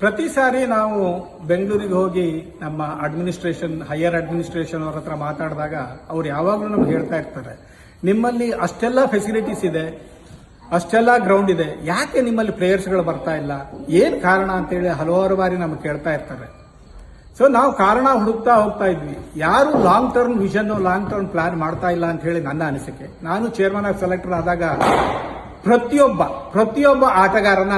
ಪ್ರತಿ ಸಾರಿ ನಾವು ಬೆಂಗಳೂರಿಗೆ ಹೋಗಿ ನಮ್ಮ ಅಡ್ಮಿನಿಸ್ಟ್ರೇಷನ್ ಹೈಯರ್ ಅಡ್ಮಿನಿಸ್ಟ್ರೇಷನ್ ಅವ್ರ ಹತ್ರ ಮಾತಾಡಿದಾಗ ಅವ್ರು ಯಾವಾಗಲೂ ನಮ್ಗೆ ಹೇಳ್ತಾ ಇರ್ತಾರೆ, ನಿಮ್ಮಲ್ಲಿ ಅಷ್ಟೆಲ್ಲ ಫೆಸಿಲಿಟೀಸ್ ಇದೆ, ಅಷ್ಟೆಲ್ಲ ಗ್ರೌಂಡ್ ಇದೆ, ಯಾಕೆ ನಿಮ್ಮಲ್ಲಿ ಪ್ಲೇಯರ್ಸ್ಗಳು ಬರ್ತಾ ಇಲ್ಲ? ಏನ್ ಕಾರಣ ಅಂತೇಳಿ ಹಲವಾರು ಬಾರಿ ನಮ್ಗೆ ಕೇಳ್ತಾ ಇರ್ತಾರೆ. ಸೊ ನಾವು ಕಾರಣ ಹುಡುಕ್ತಾ ಹೋಗ್ತಾ ಇದ್ವಿ. ಯಾರು long term vision long term plan ಮಾಡ್ತಾ ಇಲ್ಲ ಅಂತ ಹೇಳಿ ನನ್ನ ಅನಿಸಿಕೆ. ನಾನು ಚೇರ್ಮನ್ ಆಫ್ ಸೆಲೆಕ್ಟರ್ ಆದಾಗ ಪ್ರತಿಯೊಬ್ಬ ಪ್ರತಿಯೊಬ್ಬ ಆಟಗಾರನ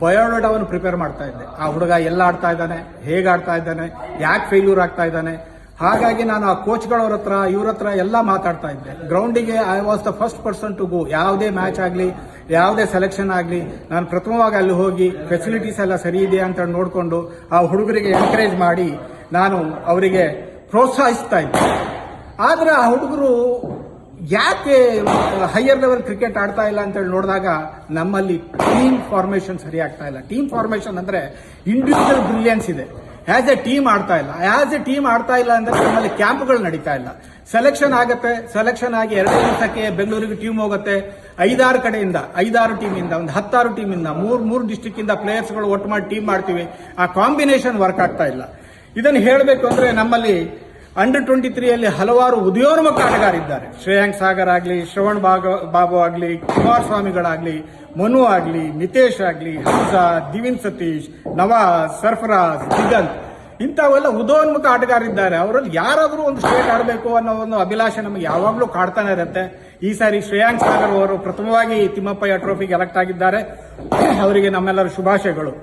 ಬಯೋಡಾಟಾವನ್ನು ಪ್ರಿಪೇರ್ ಮಾಡ್ತಾ ಇದ್ದೆ. ಆ ಹುಡುಗ ಎಲ್ಲ ಆಡ್ತಾ ಇದ್ದಾನೆ, ಹೇಗೆ ಆಡ್ತಾ ಇದ್ದಾನೆ, ಯಾಕೆ ಫೇಲ್ಯೂರ್ ಆಗ್ತಾ ಇದ್ದಾನೆ. ಹಾಗಾಗಿ ನಾನು ಆ ಕೋಚ್ಗಳವ್ರ ಹತ್ರ, ಇವ್ರ ಹತ್ರ ಎಲ್ಲ ಮಾತಾಡ್ತಾ ಇದ್ದೆ. ಗ್ರೌಂಡಿಗೆ I was the first person to go ಯಾವುದೇ ಮ್ಯಾಚ್ ಆಗಲಿ, ಯಾವುದೇ ಸೆಲೆಕ್ಷನ್ ಆಗಲಿ, ನಾನು ಪ್ರಥಮವಾಗಿ ಅಲ್ಲಿ ಹೋಗಿ ಫೆಸಿಲಿಟೀಸ್ ಎಲ್ಲ ಸರಿ ಇದೆಯಾ ಅಂತ ನೋಡಿಕೊಂಡು ಆ ಹುಡುಗರಿಗೆ ಎನ್ಕರೇಜ್ ಮಾಡಿ ನಾನು ಅವರಿಗೆ ಪ್ರೋತ್ಸಾಹಿಸ್ತಾ ಇದ್ದೆ. ಆದ್ರೆ ಆ ಹುಡುಗರು ಯಾಕೆ ಹೈಯರ್ ಲೆವೆಲ್ ಕ್ರಿಕೆಟ್ ಆಡ್ತಾ ಇಲ್ಲ ಅಂತ ಹೇಳಿ ನೋಡಿದಾಗ ನಮ್ಮಲ್ಲಿ ಟೀಮ್ ಫಾರ್ಮೇಶನ್ ಸರಿ ಆಗ್ತಾ ಇಲ್ಲ. ಟೀಮ್ ಫಾರ್ಮೇಶನ್ ಅಂದ್ರೆ ಇಂಡಿವಿಜುವಲ್ ಬ್ರಿಲಿಯನ್ಸ್ ಇದೆ. ಆಸ್ ಎ ಟೀಮ್ ಆಡ್ತಾ ಇಲ್ಲ. ಆಸ್ ಎ ಟೀಮ್ ಆಡ್ತಾ ಇಲ್ಲ ಅಂದ್ರೆ ನಮ್ಮಲ್ಲಿ ಕ್ಯಾಂಪ್ಗಳು ನಡೀತಾ ಇಲ್ಲ. ಸೆಲೆಕ್ಷನ್ ಆಗುತ್ತೆ. ಸೆಲೆಕ್ಷನ್ ಆಗಿ ಎರಡು ದಿವಸಕ್ಕೆ ಬೆಂಗಳೂರಿಗೆ ಟೀಮ್ ಹೋಗುತ್ತೆ. ಐದಾರು ಕಡೆಯಿಂದ, ಐದಾರು ಟೀಮಿಂದ ಒಂದು ಹತ್ತಾರು ಟೀಮಿಂದ ಮೂರು ಮೂರು ಡಿಸ್ಟಿಕ್ ಇಂದ ಪ್ಲೇಯರ್ಸ್ಗಳು ಒಟ್ಟು ಮಾಡಿ ಟೀಮ್ ಮಾಡ್ತೀವಿ. ಆ ಕಾಂಬಿನೇಷನ್ ವರ್ಕ್ ಆಗ್ತಾ ಇಲ್ಲ. ಇದನ್ನು ಹೇಳಬೇಕು ಅಂದ್ರೆ ನಮ್ಮಲ್ಲಿ ಅಂಡರ್ ಟ್ವೆಂಟಿ ತ್ರೀಯಲ್ಲಿ ಹಲವಾರು ಉದಯೋನ್ಮುಖ ಆಟಗಾರಿದ್ದಾರೆ ಶ್ರೇಯಾಂಕ್ ಸಾಗರ್ ಆಗಲಿ, ಶ್ರವಣ್ ಬಾಗ, ಬಾಬು ಆಗಲಿ ಕುಮಾರ್ ಸ್ವಾಮಿಗಳಾಗಲಿ ಮನು ಆಗಲಿ, ನಿತೇಶ್ ಆಗಲಿ, ಹಂಸಾ, ದಿವಿನ್ ಸತೀಶ್, ನವಾಜ್, ಸರ್ಫರಾಜ್, ದಿಗಂತ್, ಇಂಥವೆಲ್ಲ ಉದಯೋನ್ಮುಖ ಆಟಗಾರಿದ್ದಾರೆ ಅವರಲ್ಲಿ ಯಾರಾದರೂ ಒಂದು ಸ್ಟೇಟ್ ಆಡಬೇಕು ಅನ್ನೋ ಒಂದು ಅಭಿಲಾಷೆ ನಮಗೆ ಯಾವಾಗಲೂ ಕಾಡ್ತಾನೆ ಇರುತ್ತೆ. ಈ ಸಾರಿ ಶ್ರೇಯಾಂಕ್ ಸಾಗರ್ ಅವರು ಪ್ರಥಮವಾಗಿ ತಿಮ್ಮಪ್ಪಯ್ಯ ಟ್ರೋಫಿಗೆ ಎಲೆಕ್ಟ್ ಆಗಿದ್ದಾರೆ. ಅವರಿಗೆ ನಮ್ಮೆಲ್ಲರ ಶುಭಾಶಯಗಳು.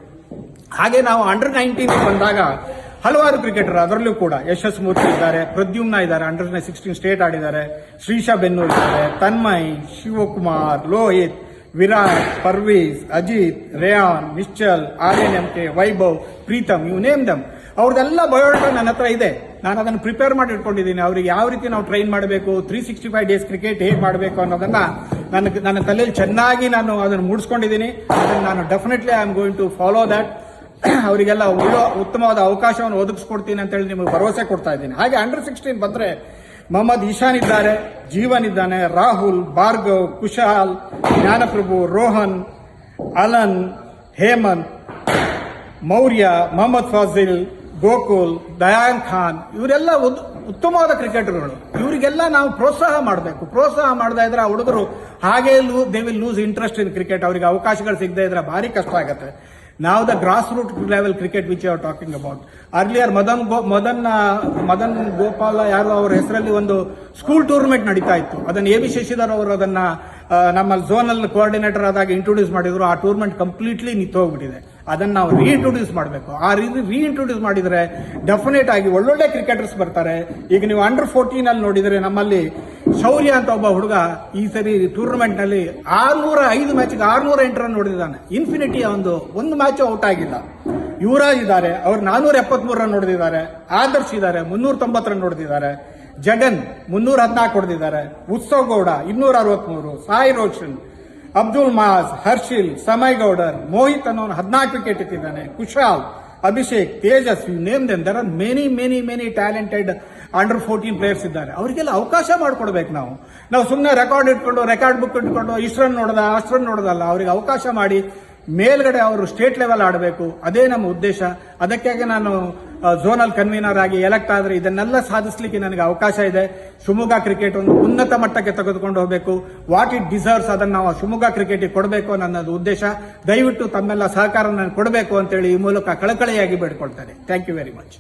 ಹಾಗೆ ನಾವು ಅಂಡರ್ ನೈನ್ಟೀನ್ ಬಂದಾಗ ಹಲವಾರು ಕ್ರಿಕೆಟರ್, ಅದರಲ್ಲೂ ಕೂಡ ಯಶಸ್ ಮೂರ್ತಿ ಇದ್ದಾರೆ, ಪ್ರದ್ಯುಮ್ನ ಇದ್ದಾರೆ ಅಂಡರ್ ಸಿಕ್ಸ್ಟೀನ್ ಸ್ಟೇಟ್ ಆಡಿದ್ದಾರೆ ಶ್ರೀಶಾ ಬೆನ್ನೂರ್ ಇದ್ದಾರೆ, ತನ್ಮಯ್, ಶಿವಕುಮಾರ್, ಲೋಹಿತ್, ವಿರಾಟ್ ಪರ್ವೀಸ್ ಅಜಿತ್ ರೇಯಾನ್ ನಿಶ್ಚಲ್, ಆರ್ಯನ್ ಎಂ ಕೆ ವೈಭವ್, ಪ್ರೀತಮ್ ಇವು ನೇಮ್ ದಮ್ ಅವ್ರದ್ದೆಲ್ಲ ಬಯೋಡಾಟಾ ನನ್ನ ಹತ್ರ ಇದೆ. ನಾನು ಅದನ್ನು ಪ್ರಿಪೇರ್ ಮಾಡಿ ಇಟ್ಕೊಂಡಿದ್ದೀನಿ. ಅವ್ರಿಗೆ ಯಾವ ರೀತಿ ನಾವು ಟ್ರೈನ್ ಮಾಡಬೇಕು three sixty five days cricket ಹೇಗೆ ಮಾಡಬೇಕು ಅನ್ನೋದನ್ನ ನನ್ನ ನನ್ನ ತಲೆಯಲ್ಲಿ ಚೆನ್ನಾಗಿ ನಾನು ಅದನ್ನು ಮೂಡಿಸ್ಕೊಂಡಿದ್ದೀನಿ. ಅದನ್ನು ನಾನು definitely I am going to follow that ಅವರಿಗೆಲ್ಲ ಇರೋ ಉತ್ತಮವಾದ ಅವಕಾಶವನ್ನು ಒದಗಿಸ್ಕೊಡ್ತೀನಿ ಅಂತ ಹೇಳಿ ನಿಮಗೆ ಭರವಸೆ ಕೊಡ್ತಾ ಇದ್ದೀನಿ. ಹಾಗೆ ಅಂಡರ್ ಸಿಕ್ಸ್ಟೀನ್ ಬಂದ್ರೆ ಮೊಹಮ್ಮದ್ ಇಶಾನ್ ಇದ್ದಾರೆ, ಜೀವನ್ ಇದ್ದಾನೆ, ರಾಹುಲ್, ಭಾರ್ಗವ್, ಕುಶಾಲ್, ಜ್ಞಾನಪ್ರಭು, ರೋಹನ್, ಅಲನ್, ಹೇಮಂತ್, ಮೌರ್ಯ, ಮೊಹಮ್ಮದ್ ಫಾಜಿಲ್, ಗೋಕುಲ್, ದಯಾನ್ ಖಾನ್, ಇವರೆಲ್ಲ ಉತ್ತಮವಾದ ಕ್ರಿಕೆಟರ್ಗಳು. ಇವರಿಗೆಲ್ಲ ನಾವು ಪ್ರೋತ್ಸಾಹ ಮಾಡಬೇಕು. ಪ್ರೋತ್ಸಾಹ ಮಾಡದೇ ಇದ್ರೆ ಆ ಹುಡುಗರು ಹಾಗೆ ಲೂ they will lose interest in cricket ಅವರಿಗೆ ಅವಕಾಶಗಳು ಸಿಗದೆ ಇದ್ರೆ ಭಾರಿ ಕಷ್ಟ ಆಗುತ್ತೆ. ನಾವು the grass root level cricket which are talking about earlier Madan ಗೋ ಮದನ್ ಮದನ್ ಗೋಪಾಲ ಯಾರು ಅವರ ಹೆಸರಲ್ಲಿ ಒಂದು ಸ್ಕೂಲ್ ಟೂರ್ನಮೆಂಟ್ ನಡೀತಾ ಇತ್ತು. ಅದನ್ನು ಎ ಬಿ ಶಶಿಧರ್ ಅವರು ಅದನ್ನ ನಮ್ಮ ಝೋನಲ್ ಕೋಆರ್ಡಿನೇಟರ್ ಆದಾಗ ಇಂಟ್ರೊಡ್ಯೂಸ್ ಮಾಡಿದ್ರು. ಆ ಟೂರ್ನಮೆಂಟ್ ಕಂಪ್ಲೀಟ್ಲಿ ನಿಂತೋಗ್ಬಿಟ್ಟಿದೆ. ಅದನ್ನ ನಾವು ರೀಇಂಟ್ರೊಡ್ಯೂಸ್ ಮಾಡಬೇಕು. ಆ ರೀತಿ ರೀಇಂಟ್ರೊಡ್ಯೂಸ್ ಮಾಡಿದ್ರೆ ಡೆಫಿನೆಟ್ ಆಗಿ ಒಳ್ಳೊಳ್ಳೆ ಕ್ರಿಕೆಟರ್ಸ್ ಬರ್ತಾರೆ. ಈಗ ನೀವು ಅಂಡರ್ ಫೋರ್ಟೀನ್ ಅಲ್ಲಿ ನೋಡಿದ್ರೆ ನಮ್ಮಲ್ಲಿ ಶೌರ್ಯ ಅಂತ ಒಬ್ಬ ಹುಡುಗ ಈ ಸರಿ ಟೂರ್ನಮೆಂಟ್ನಲ್ಲಿ ಆರ್ನೂರ ಐದು ಮ್ಯಾಚ್ಗೆ ಆರ್ನೂರ ಎಂಟು ರನ್ ನೋಡಿದ್ದಾನೆ. ಇನ್ಫಿನಿಟಿ ಒಂದು ಒಂದು ಮ್ಯಾಚ್ ಔಟ್ ಆಗಿಲ್ಲ. ಯುವರಾಜ್ ಇದ್ದಾರೆ, ಅವ್ರು ನಾನೂರ ಎಪ್ಪತ್ಮೂರು ರನ್ ಹೊಡೆದಿದ್ದಾರೆ ಆದರ್ಶ್ ಇದ್ದಾರೆ, ಮುನ್ನೂರ ತೊಂಬತ್ತು ರನ್ ಹೊಡೆದಿದ್ದಾರೆ ಜಗನ್ ಮುನ್ನೂರ ಹದಿನಾಲ್ಕು ಹೊಡೆದಿದ್ದಾರೆ. ಉತ್ಸವ್ ಗೌಡ ಇನ್ನೂರ ಅರವತ್ಮೂರು. ಸಾಯಿ ರೋಷನ್ ಅಬ್ದುಲ್ ಮಾಸ್, ಹರ್ಷಿಲ್ ಸಮಯ್ ಗೌಡರ್ ಮೋಹಿತ್ ಅನ್ನೋನು ಹದಿನಾಲ್ಕು ವಿಕೆಟ್ ಇಟ್ಟಿದ್ದಾನೆ. Kushal, Abhishek Tejas you name then there many many many talented under fourteen players ಇದ್ದಾರೆ. ಅವರಿಗೆಲ್ಲ ಅವಕಾಶ ಮಾಡಿಕೊಡ್ಬೇಕು ನಾವು. ನಾವು ಸುಮ್ಮನೆ ರೆಕಾರ್ಡ್ ಇಟ್ಕೊಂಡು ರೆಕಾರ್ಡ್ ಬುಕ್ ಇಟ್ಕೊಂಡು, ಇಸ್ರನ್ ನೋಡದ ನೋಡೋದಲ್ಲ ನೋಡ್ದಲ್ಲ, ಅವರಿಗೆ ಅವಕಾಶ ಮಾಡಿ ಮೇಲ್ಗಡೆ ಅವರು ಸ್ಟೇಟ್ ಲೆವೆಲ್ ಆಡಬೇಕು. ಅದೇ ನಮ್ಮ ಉದ್ದೇಶ. ಅದಕ್ಕಾಗಿ ನಾನು ಝೋನಲ್ ಕನ್ವೀನರ್ ಆಗಿ ಎಲೆಕ್ಟ್ ಆದ್ರೆ ಇದನ್ನೆಲ್ಲ ಸಾಧಿಸಲಿಕ್ಕೆ ನನಗೆ ಅವಕಾಶ ಇದೆ. ಶಿವಮೊಗ್ಗ ಕ್ರಿಕೆಟ್ ಒಂದು ಉನ್ನತ ಮಟ್ಟಕ್ಕೆ ತೆಗೆದುಕೊಂಡು ಹೋಗಬೇಕು. ವಾಟ್ ಇಟ್ ಡಿಸರ್ವ್ಸ್ ಅದನ್ನು ನಾವು ಶಿವಮೊಗ್ಗ ಕ್ರಿಕೆಟ್ಗೆ ಕೊಡಬೇಕು ಅನ್ನೋದು ಉದ್ದೇಶ. ದಯವಿಟ್ಟು ತಮ್ಮೆಲ್ಲ ಸಹಕಾರ ನಾನು ಕೊಡಬೇಕು ಅಂತೇಳಿ ಈ ಮೂಲಕ ಕಳಕಳಿಯಾಗಿ ಬೇಡ್ಕೊಳ್ತೇನೆ. Thank you very much